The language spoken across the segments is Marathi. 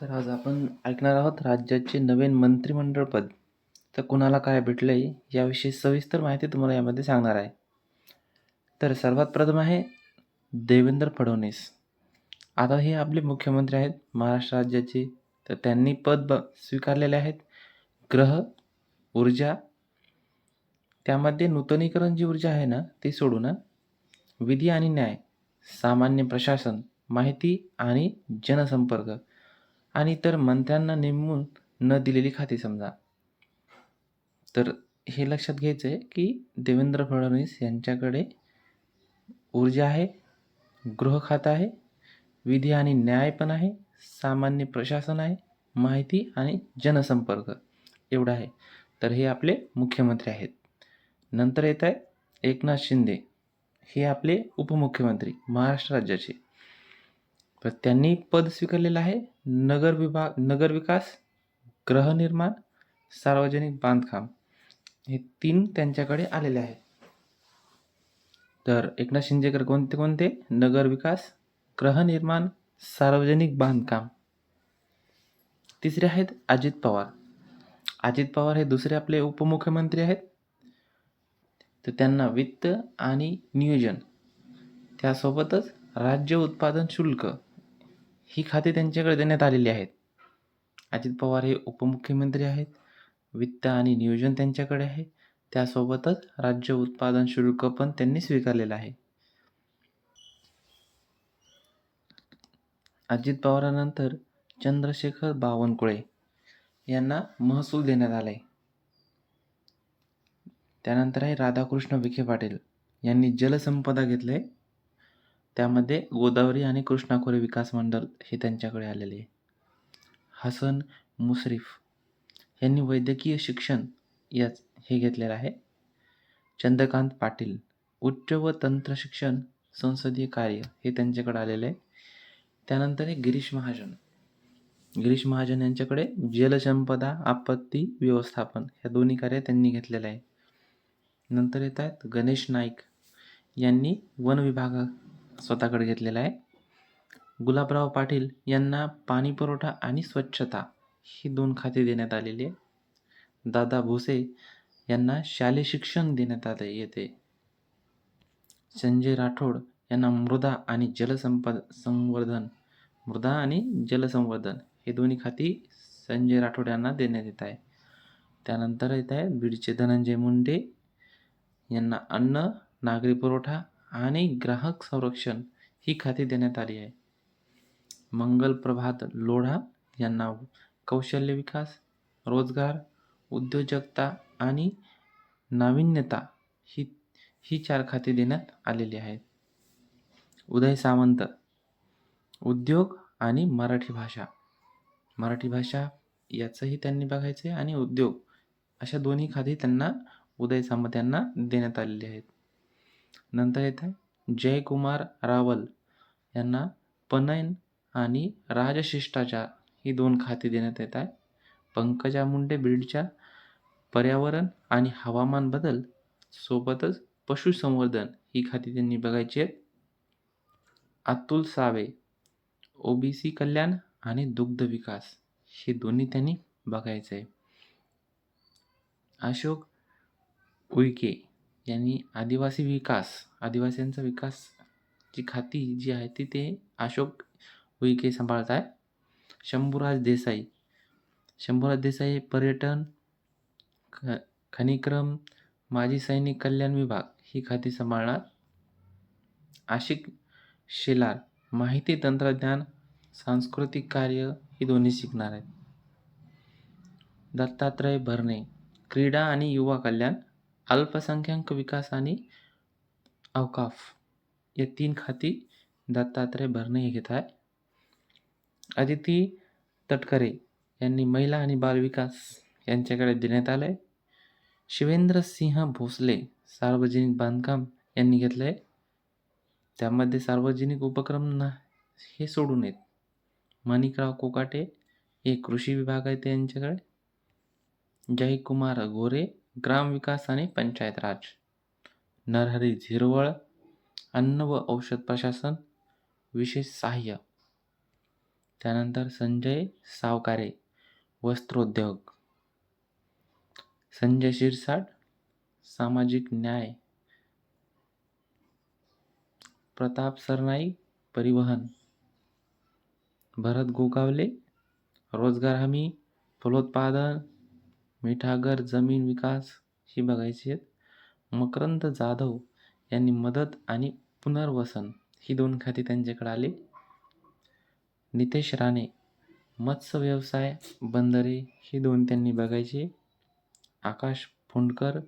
तर आज आपण ऐकणार आहोत राज्याचे नवीन मंत्रिमंडळ पद. तर कुणाला काय भेटलं आहे याविषयी सविस्तर माहिती तुम्हाला यामध्ये सांगणार आहे. तर सर्वात प्रथम आहे देवेंद्र फडणवीस. आता हे आपले मुख्यमंत्री आहेत महाराष्ट्र राज्याचे. तर त्यांनी पद ब स्वीकारलेले आहेत. ग्रह ऊर्जा. त्यामध्ये नूतनीकरण जी ऊर्जा आहे ना ती सोडून ना विधी आणि न्याय सामान्य प्रशासन माहिती आणि जनसंपर्क. आणि इतर मंत्र्यांना नेमून न दिलेली खाती समजा. तर हे लक्षात घ्यायचं आहे की देवेंद्र फडणवीस यांच्याकडे ऊर्जा आहे गृह खातं आहे विधी आणि न्याय पण आहे सामान्य प्रशासन आहे माहिती आणि जनसंपर्क एवढं आहे. तर हे आपले मुख्यमंत्री आहेत. नंतर येत आहे एकनाथ शिंदे. हे आपले उपमुख्यमंत्री महाराष्ट्र राज्याचे. तर त्यांनी पद स्वीकारलेलं आहे. नगर विभाग नगर विकास गृहनिर्माण सार्वजनिक बांधकाम हे तीन त्यांच्याकडे आलेले आहे तर एकनाथ शिंदेकर कोणते कोणते? नगर विकास गृहनिर्माण सार्वजनिक बांधकाम. तिसरे आहेत अजित पवार. अजित पवार हे दुसरे आपले उपमुख्यमंत्री आहेत. तर त्यांना वित्त आणि नियोजन त्यासोबतच राज्य उत्पादन शुल्क ही खाती त्यांच्याकडे देण्यात आलेली आहेत. अजित पवार हे उपमुख्यमंत्री आहेत. वित्त आणि नियोजन त्यांच्याकडे आहे. त्यासोबतच राज्य उत्पादन शुल्क पण त्यांनी स्वीकारलेलं आहे. अजित पवारानंतर चंद्रशेखर बावनकुळे यांना महसूल देण्यात आला आहे त्यानंतर आहे राधाकृष्ण विखे पाटील यांनी जलसंपदा घेतले त्यामध्ये गोदावरी आणि कृष्णा खोरे विकास मंडळ हे त्यांच्याकडे आलेले आहे. हसन मुश्रीफ यांनी वैद्यकीय शिक्षण याच हे घेतलेलं आहे. चंद्रकांत पाटील उच्च व तंत्र शिक्षण संसदीय कार्य हे त्यांच्याकडे आलेलं आहे. त्यानंतर आहे गिरीश महाजन. गिरीश महाजन यांच्याकडे जलसंपदा आपत्ती व्यवस्थापन ह्या दोन्ही कार्य त्यांनी घेतलेलं आहे. नंतर येत आहेत गणेश नाईक यांनी वन विभागा स्वतःकडे घेतलेला आहे. गुलाबराव पाटील यांना पाणी पुरवठा आणि स्वच्छता ही दोन खाते देण्यात आलेली आहे. दादा भोसे यांना शालेय शिक्षण देण्यात आले येते. संजय राठोड यांना मृदा आणि जलसंपद संवर्धन मृदा आणि जलसंवर्धन हे दोन्ही खाती संजय राठोड यांना देण्यात येत आहे. त्यानंतर येत आहे बीडचे धनंजय मुंडे यांना अन्न नागरी पुरवठा आणि ग्राहक संरक्षण ही खाती देण्यात आली आहे. मंगल प्रभात लोढा यांना कौशल्य विकास रोजगार उद्योजकता आणि नाविन्यता ही ही चार खाती देण्यात आलेली आहेत. उदय सावंत उद्योग आणि मराठी भाषा. मराठी भाषा याचंही त्यांनी बघायचं आहे आणि उद्योग अशा दोन्ही खाती त्यांना उदय सामंत यांना देण्यात आलेली आहेत. नंतर येत आहे जयकुमार रावल. यांना पनयन आणि राजशिष्टाचार ही दोन खाती देण्यात येत आहे. पंकजा मुंडे बीडच्या पर्यावरण आणि हवामान बदल सोबतच पशुसंवर्धन ही खाती त्यांनी बघायची आहेत. Atul Save O B C कल्याण आणि दुग्ध विकास हे दोन्ही त्यांनी बघायचं आहे. अशोक उईके यांनी आदिवासी विकास आदिवासींचा विकासची खाती जी आहे ती ते अशोक उईके सांभाळत आहे. शंभूराज देसाई शंभूराज देसाई पर्यटन ख खनिक्रम माजी सैनिक कल्याण विभाग ही खाती सांभाळणार. आशिक शेलार माहिती तंत्रज्ञान सांस्कृतिक कार्य ही दोन्ही शिकणार आहेत. दत्तात्रय भरणे क्रीडा आणि युवा कल्याण अल्पसंख्याक विकास आणि अवकाफ या तीन खाती दत्तात्रय भरणे हे घेत आहे. अदिती तटकरे यांनी महिला आणि बालविकास यांच्याकडे देण्यात आलं आहे शिवेंद्र सिंह भोसले सार्वजनिक बांधकाम यांनी घेतलं आहे त्यामध्ये सार्वजनिक उपक्रम ना हे सोडून येत. माणिकराव कोकाटे हे कृषी विभाग आहे त्यांच्याकडे जयकुमार गोरे ग्रामविकास आणि पंचायत राज. नरहरी झिरवळ अन्न व औषध प्रशासन विशेष सहाय्य. त्यानंतर संजय सावकारे वस्त्रोद्योग. संजय शिरसाट सामाजिक न्याय. प्रताप सरनाई परिवहन. भरत गोगावले रोजगार हमी फलोत्पादन मिठागर जमीन विकास ही बघायची आहेत. मकरंद जाधव यांनी मदत आणि पुनर्वसन ही दोन खाती त्यांच्याकडे आली. नितेश राणे मत्स्य व्यवसाय बंदरे ही दोन त्यांनी बघायची. आकाश फोंडकर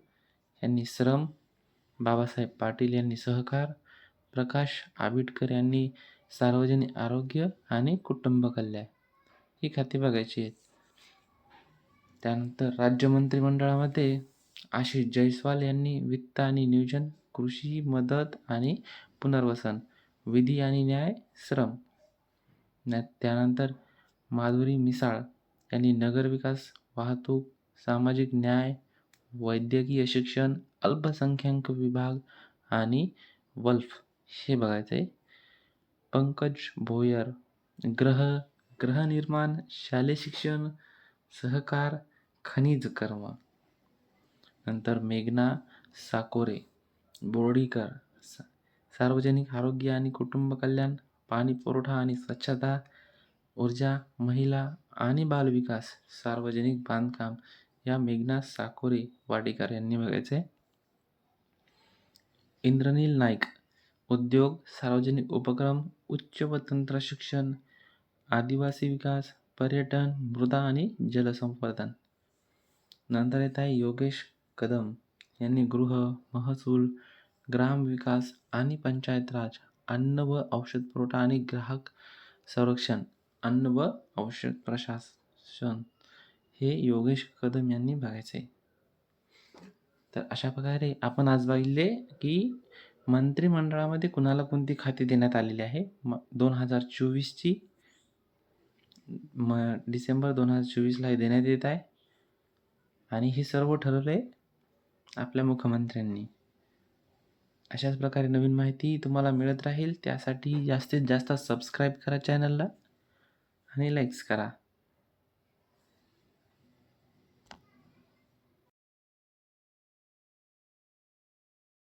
यांनी श्रम बाबासाहेब पाटील यांनी सहकार प्रकाश आबिटकर यांनी सार्वजनिक आरोग्य आणि कुटुंब कल्याण ही खाती बघायची आहेत. त्यानंतर राज्य मंत्रिमंडळामध्ये आशिष जयस्वाल यांनी वित्त आणि नियोजन कृषी मदत आणि पुनर्वसन विधी आणि न्याय श्रम त्यानंतर माधुरी मिसाळ यांनी नगरविकास वाहतूक सामाजिक न्याय वैद्यकीय शिक्षण अल्पसंख्याक विभाग आणि वल्फ हे बघायचं आहे पंकज भोयर ग्रह गृहनिर्माण शालेय शिक्षण सहकार खनिज कर्म. नंतर मेघना साकोरे बोर्डीकर सा- सार्वजनिक आरोग्य आणि कुटुंब कल्याण पाणी पुरवठा आणि स्वच्छता ऊर्जा महिला आणि बालविकास सार्वजनिक बांधकाम या मेघना साकोरे वाडेकर यांनी बघायचे. इंद्रनील नाईक उद्योग सार्वजनिक उपक्रम उच्च व तंत्र शिक्षण आदिवासी विकास पर्यटन मृदा आणि जलसंवर्धन. नंतर येत आहे योगेश कदम यांनी गृह महसूल ग्रामविकास आणि पंचायत राज अन्न व औषध पुरवठा आणि ग्राहक संरक्षण अन्न व औषध प्रशासन हे योगेश कदम यांनी बघायचे. तर अशा प्रकारे आपण आज बघितले की मंत्रिमंडळामध्ये कुणाला कोणती खाती देण्यात आलेली आहे? म दोन हजार चोवीसची म डिसेंबर दोन हजार चोवीसला हे देण्यात येत आहे. आणि हे सर्व ठरवलं आहे आपल्या मुख्यमंत्र्यांनी. अशाच प्रकारे नवीन माहिती तुम्हाला मिळत राहील त्यासाठी जास्तीत जास्त सबस्क्राईब करा चॅनलला आणि लाईक्स करा.